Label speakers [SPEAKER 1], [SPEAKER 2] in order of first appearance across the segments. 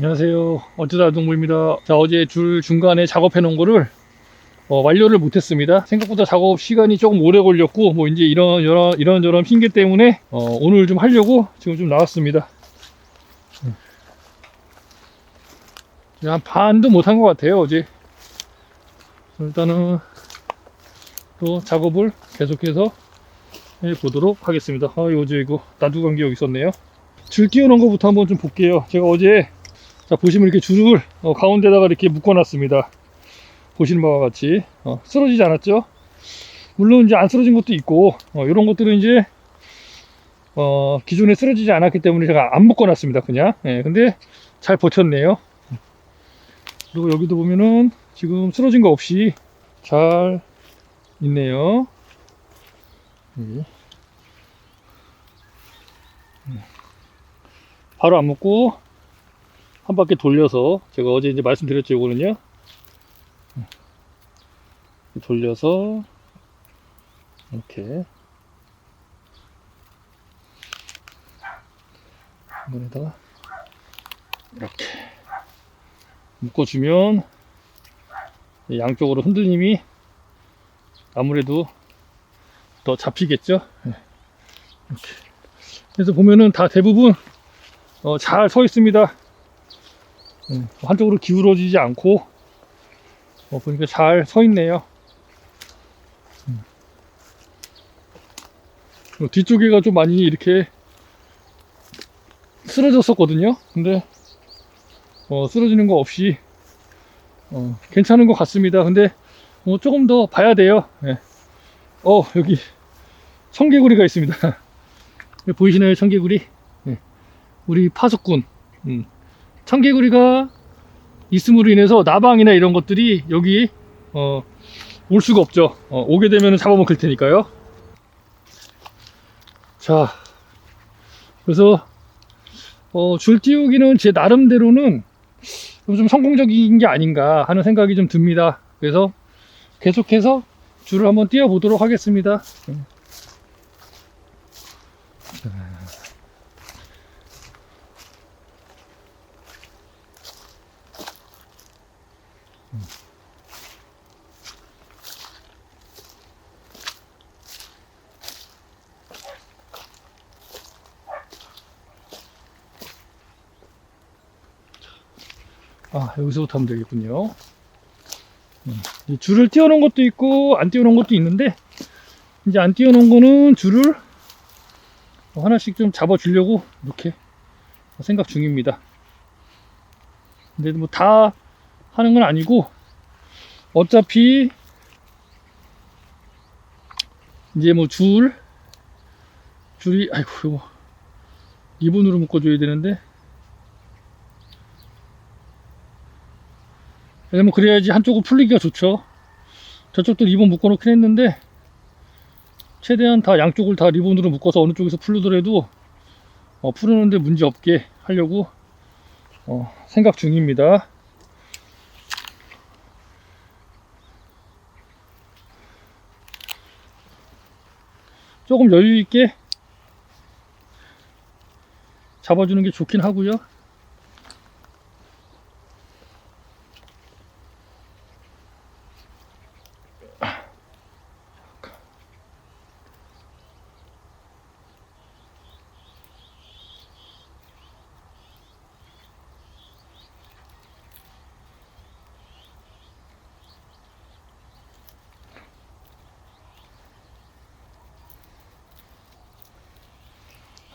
[SPEAKER 1] 안녕하세요. 어쩌다 동부입니다. 자, 어제 줄 중간에 작업해 놓은 거를 어, 완료를 못했습니다. 생각보다 작업 시간이 조금 오래 걸렸고, 뭐 이제 이런 이런 이런 저런 핑계 때문에 어, 오늘 좀 하려고 지금 좀 나왔습니다. 음. 한 반도 못한 것 같아요 어제. 일단은 또 작업을 계속해서 해 보도록 하겠습니다. 아, 어제 이거 나두 간게 여기 있었네요. 줄 띄워놓은 것부터 한번 좀 볼게요. 제가 어제 자 보시면 이렇게 줄을 어, 가운데다가 이렇게 묶어놨습니다. 보시는 바와 같이 어, 쓰러지지 않았죠? 물론 이제 안 쓰러진 것도 있고 어, 이런 것들은 이제 어, 기존에 쓰러지지 않았기 때문에 제가 안 묶어놨습니다. 그냥. 예, 근데 잘 버텼네요. 그리고 여기도 보면은 지금 쓰러진 거 없이 잘 있네요. 여기. 바로 안 묶고 한 바퀴 돌려서 제가 어제 이제 말씀드렸죠 이거는요 돌려서 이렇게 이번에다가 이렇게 묶어주면 양쪽으로 흔들림이 아무래도 더 잡히겠죠 네. 이렇게 그래서 보면은 다 대부분 어, 잘 서 있습니다. 음, 한쪽으로 기울어지지 않고 어, 보니까 잘 서 있네요. 음. 어, 뒤쪽에가 좀 많이 이렇게 쓰러졌었거든요. 근데 어, 쓰러지는 거 없이 어, 괜찮은 것 같습니다. 근데 어, 조금 더 봐야 돼요. 예. 어 여기 청개구리가 있습니다. 보이시나요 청개구리? 우리 파수꾼 음. 청개구리가 있음으로 인해서 나방이나 이런 것들이 여기 어, 올 수가 없죠. 어, 오게 되면 잡아먹을 테니까요. 자 그래서 어, 줄 띄우기는 제 나름대로는 좀 성공적인 게 아닌가 하는 생각이 좀 듭니다. 그래서 계속해서 줄을 한번 띄워 보도록 하겠습니다 음. 아 여기서부터 하면 되겠군요 음, 이 줄을 띄워놓은 것도 있고 안 띄워놓은 것도 있는데 이제 안 띄워놓은 거는 줄을 하나씩 좀 잡아 주려고 이렇게 생각 중입니다 근데 뭐 다 하는 건 아니고 어차피 이제 뭐 줄 줄이 아이고 이거 리본으로 묶어줘야 되는데. 왜냐면 그래야지 한쪽은 풀리기가 좋죠. 저쪽도 리본 묶어놓긴 했는데 최대한 다 양쪽을 다 리본으로 묶어서 어느 쪽에서 풀르더라도 어, 풀는데 문제 없게 하려고 어, 생각 중입니다 조금 여유 있게 잡아주는 게 좋긴 하고요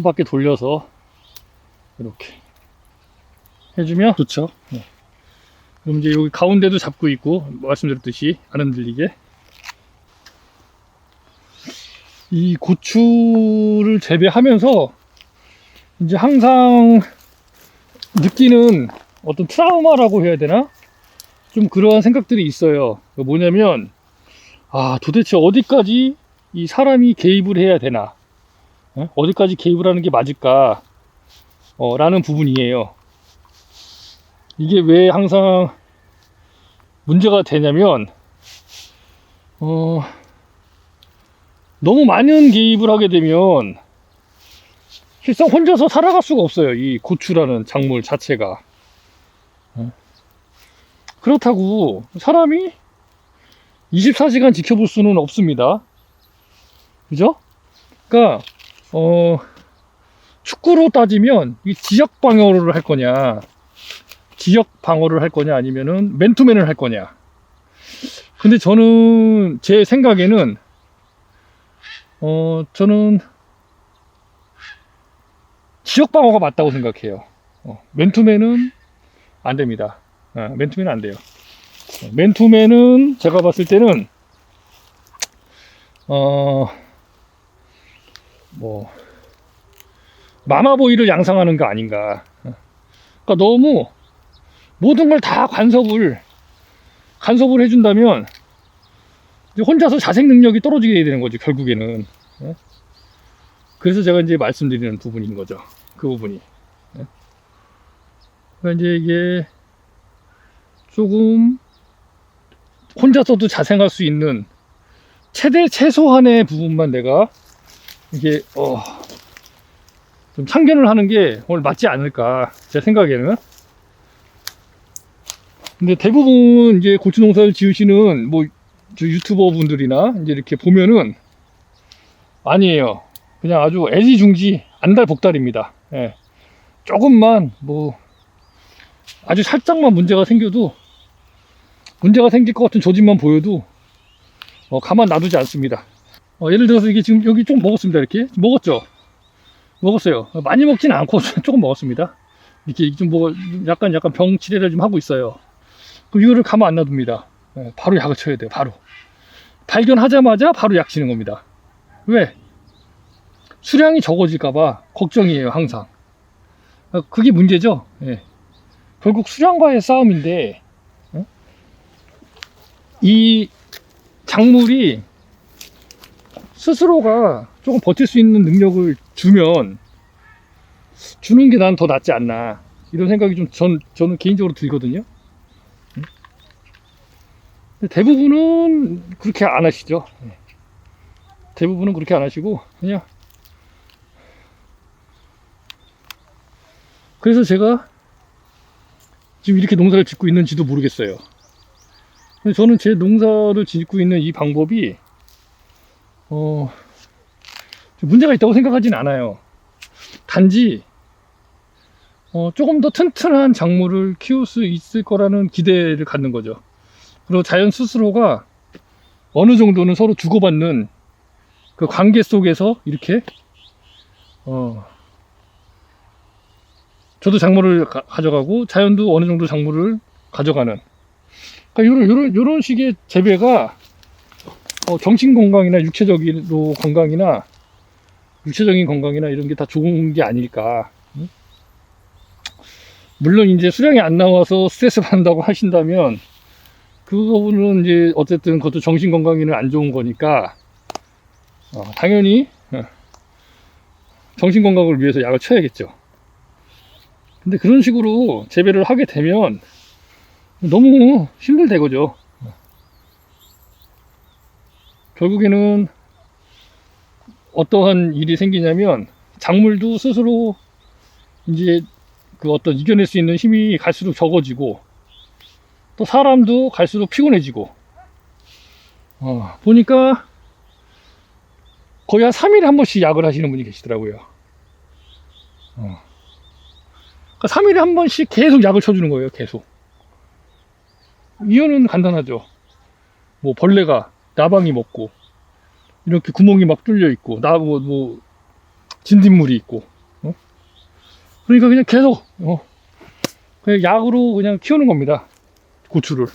[SPEAKER 1] 한 바퀴 돌려서 이렇게 해주면 좋죠. 네. 그럼 이제 여기 가운데도 잡고 있고 말씀드렸듯이 안 흔들리게 이 고추를 재배하면서 이제 항상 느끼는 어떤 트라우마라고 해야 되나? 좀 그러한 생각들이 있어요. 뭐냐면 아 도대체 어디까지 이 사람이 개입을 해야 되나? 어? 어디까지 개입을 하는 게 맞을까? 어, 라는 부분이에요. 이게 왜 항상 문제가 되냐면, 어, 너무 많은 개입을 하게 되면, 실상 혼자서 살아갈 수가 없어요. 이 고추라는 작물 자체가. 그렇다고 사람이 24시간 지켜볼 수는 없습니다. 그죠? 그러니까 어 축구로 따지면 이 지역 방어를 할 거냐 지역 방어를 할 거냐 아니면은 맨투맨을 할 거냐. 근데 저는 제 생각에는 어 저는 지역 방어가 맞다고 생각해요. 어, 맨투맨은 안 됩니다. 어, 맨투맨은 안 돼요. 어, 맨투맨은 제가 봤을 때는 어 뭐 마마보이를 양상하는 거 아닌가. 그러니까 너무 모든 걸 다 간섭을 간섭을 해준다면 혼자서 자생 능력이 떨어지게 되는 거죠 결국에는. 예? 그래서 제가 이제 말씀드리는 부분인 거죠. 그 부분이. 예? 그러니까 이제 이게 조금 혼자서도 자생할 수 있는 최대 최소한의 부분만 내가 이게 어, 좀 참견을 하는 게 오늘 맞지 않을까 제 생각에는. 근데 대부분 이제 고추 농사를 지으시는 뭐저 유튜버 분들이나 이제 이렇게 보면은 아니에요. 그냥 아주 애지중지 안달복달입니다. 예. 조금만 뭐 아주 살짝만 문제가 생겨도 문제가 생길 것 같은 조짐만 보여도 어, 가만 놔두지 않습니다 어, 예를 들어서 이게 지금 여기 좀 먹었습니다. 이렇게 먹었죠. 먹었어요. 많이 먹지는 않고 조금 먹었습니다. 이렇게 좀 뭐 약간 약간 병 치레를 좀 하고 있어요. 그럼 이거를 가만 안 놔둡니다. 예, 바로 약을 쳐야 돼요. 바로 발견하자마자 바로 약 치는 겁니다. 왜? 수량이 적어질까봐 걱정이에요. 항상. 어, 그게 문제죠. 예. 결국 수량과의 싸움인데 어? 이 작물이 스스로가 조금 버틸 수 있는 능력을 주면 주는 게 난 더 낫지 않나. 이런 생각이 좀 전, 저는 개인적으로 들거든요. 대부분은 그렇게 안 하시죠. 예. 대부분은 그렇게 안 하시고 그냥 그래서 제가 지금 이렇게 농사를 짓고 있는지도 모르겠어요. 저는 제 농사를 짓고 있는 이 방법이 어, 좀 문제가 있다고 생각하진 않아요. 단지, 어, 조금 더 튼튼한 작물을 키울 수 있을 거라는 기대를 갖는 거죠. 그리고 자연 스스로가 어느 정도는 서로 주고받는 그 관계 속에서 이렇게, 어, 저도 작물을 가, 가져가고 자연도 어느 정도 작물을 가져가는. 그러니까 이런, 이런, 이런 식의 재배가 어, 정신 건강이나 육체적인 건강이나 육체적인 건강이나 이런 게 다 좋은 게 아닐까. 응? 물론 이제 수량이 안 나와서 스트레스 받는다고 하신다면 그거는 이제 어쨌든 그것도 정신 건강에는 안 좋은 거니까 어, 당연히 어, 정신 건강을 위해서 약을 쳐야겠죠. 근데 그런 식으로 재배를 하게 되면 너무 힘들대 거죠. 결국에는 어떠한 일이 생기냐면 작물도 스스로 이제 그 어떤 이겨낼 수 있는 힘이 갈수록 적어지고 또 사람도 갈수록 피곤해지고 어, 보니까 거의 한 3일에 한 번씩 약을 하시는 분이 계시더라고요. 어. 그러니까 3일에 한 번씩 계속 약을 쳐주는 거예요, 계속. 이유는 간단하죠. 뭐 벌레가 나방이 먹고 이렇게 구멍이 막 뚫려 있고 나뭐 뭐 진딧물이 있고 어? 그러니까 그냥 계속 어, 그냥 약으로 그냥 키우는 겁니다. 고추를.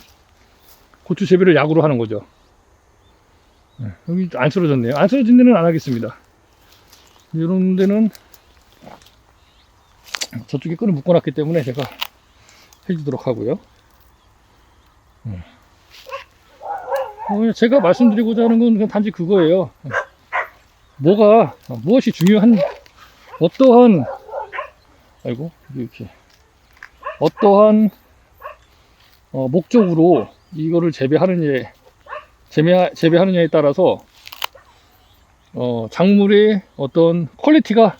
[SPEAKER 1] 고추 재배를 약으로 하는 거죠. 네, 여기 안 쓰러졌네요. 안 쓰러진 데는 안 하겠습니다. 이런 데는 저쪽에 끈을 묶어놨기 때문에 제가 해주도록 하고요. 네. 어, 제가 말씀드리고자 하는 건 단지 그거예요. 뭐가, 무엇이 중요한, 어떠한, 아이고, 이렇게, 어떠한, 어, 목적으로 이거를 재배하느냐에, 재배, 재배하느냐에 따라서, 어, 작물의 어떤 퀄리티가,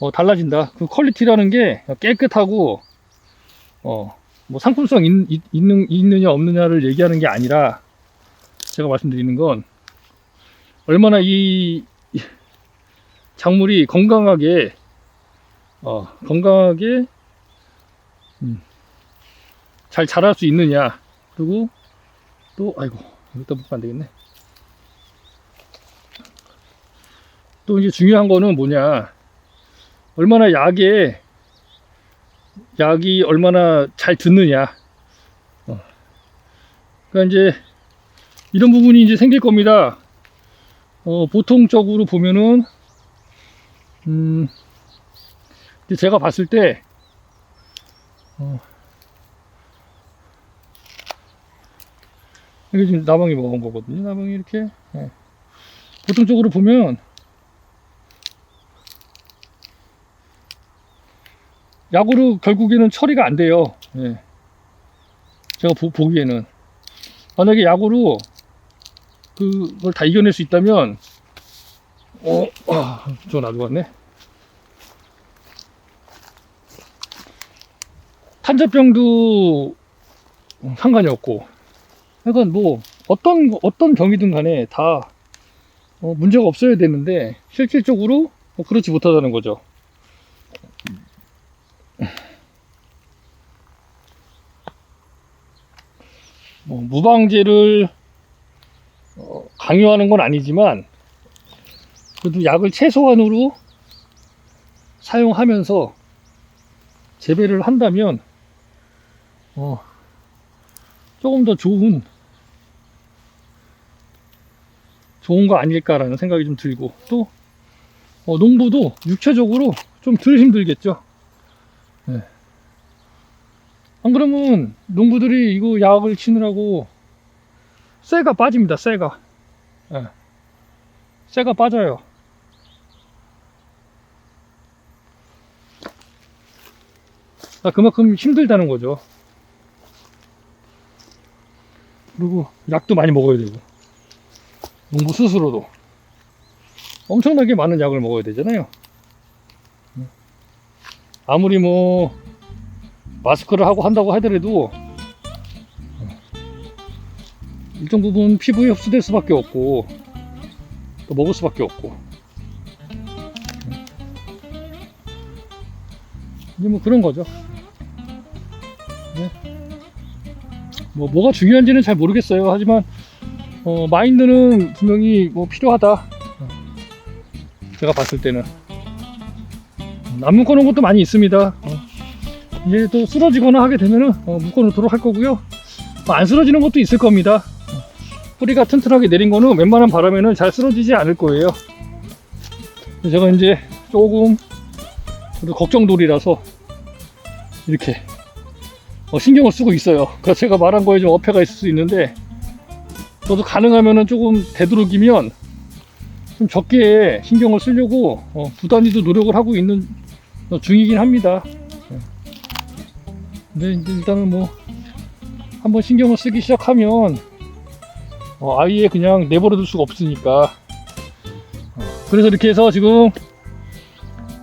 [SPEAKER 1] 어, 달라진다. 그 퀄리티라는 게 깨끗하고, 어, 뭐 상품성 있, 있, 있느냐 없느냐를 얘기하는 게 아니라 제가 말씀드리는 건 얼마나 이이 작물이 건강하게 어, 건강하게 음, 잘 자랄 수 있느냐 그리고 또 아이고 여기다 먹으면 안 되겠네. 또 이제 중요한 거는 뭐냐. 얼마나 약에 약이 얼마나 잘 듣느냐. 어. 그러니까 이제 이런 부분이 이제 생길 겁니다 어, 보통적으로 보면은 음 제가 봤을 때 어, 이게 지금 나방이 먹은 거거든요. 나방이 이렇게 예. 보통적으로 보면 약으로 결국에는 처리가 안 돼요. 예. 제가 보, 보기에는 만약에 약으로 그걸 다 이겨낼 수 있다면 어, 아, 저 놔두고 왔네. 탄저병도 상관이 없고 그러니까 뭐 어떤 어떤 병이든 간에 다 어, 문제가 없어야 되는데 실질적으로 뭐 그렇지 못하다는 거죠. 뭐 무방제를 어, 강요하는 건 아니지만 그래도 약을 최소한으로 사용하면서 재배를 한다면 어, 조금 더 좋은 좋은 거 아닐까라는 생각이 좀 들고 또 어, 농부도 육체적으로 좀 덜 힘들겠죠. 네. 안 그러면 농부들이 이거 약을 치느라고 쇠가 빠집니다. 쇠가 네. 쇠가 빠져요. 아, 그만큼 힘들다는 거죠. 그리고 약도 많이 먹어야 되고 농부 스스로도 엄청나게 많은 약을 먹어야 되잖아요. 아무리 뭐 마스크를 하고 한다고 하더라도 일정 부분 피부에 흡수될 수밖에 없고 또 먹을 수밖에 없고 이제 뭐 그런 거죠. 네. 뭐 뭐가 중요한지는 잘 모르겠어요. 하지만 어, 마인드는 분명히 뭐 필요하다. 어, 제가 봤을 때는 안 묶어놓은 것도 많이 있습니다. 어, 이제 또 쓰러지거나 하게 되면은 어, 묶어놓도록 할 거고요. 뭐안 쓰러지는 것도 있을 겁니다. 어, 뿌리가 튼튼하게 내린 거는 웬만한 바람에는 잘 쓰러지지 않을 거예요. 제가 이제 조금 걱정돌이라서 이렇게 어, 신경을 쓰고 있어요. 그래서 제가 말한 거에 좀 어폐가 있을 수 있는데 저도 가능하면은 조금 되도록이면 좀 적게 신경을 쓰려고 어, 부단히도 노력을 하고 있는 어, 중이긴 합니다. 예. 근데 일단은 뭐 한번 신경을 쓰기 시작하면 어, 아예 그냥 내버려 둘 수가 없으니까 어, 그래서 이렇게 해서 지금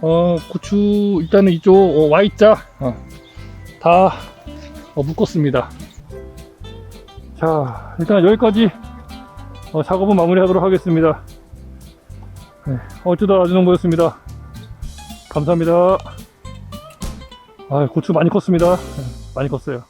[SPEAKER 1] 어, 고추 일단은 이쪽 어, Y자 어, 다 어, 묶었습니다. 자, 일단 여기까지 어, 작업은 마무리 하도록 하겠습니다. 네, 어쩌다 아주농보였습니다. 감사합니다. 아, 고추 많이 컸습니다. 네, 많이 컸어요.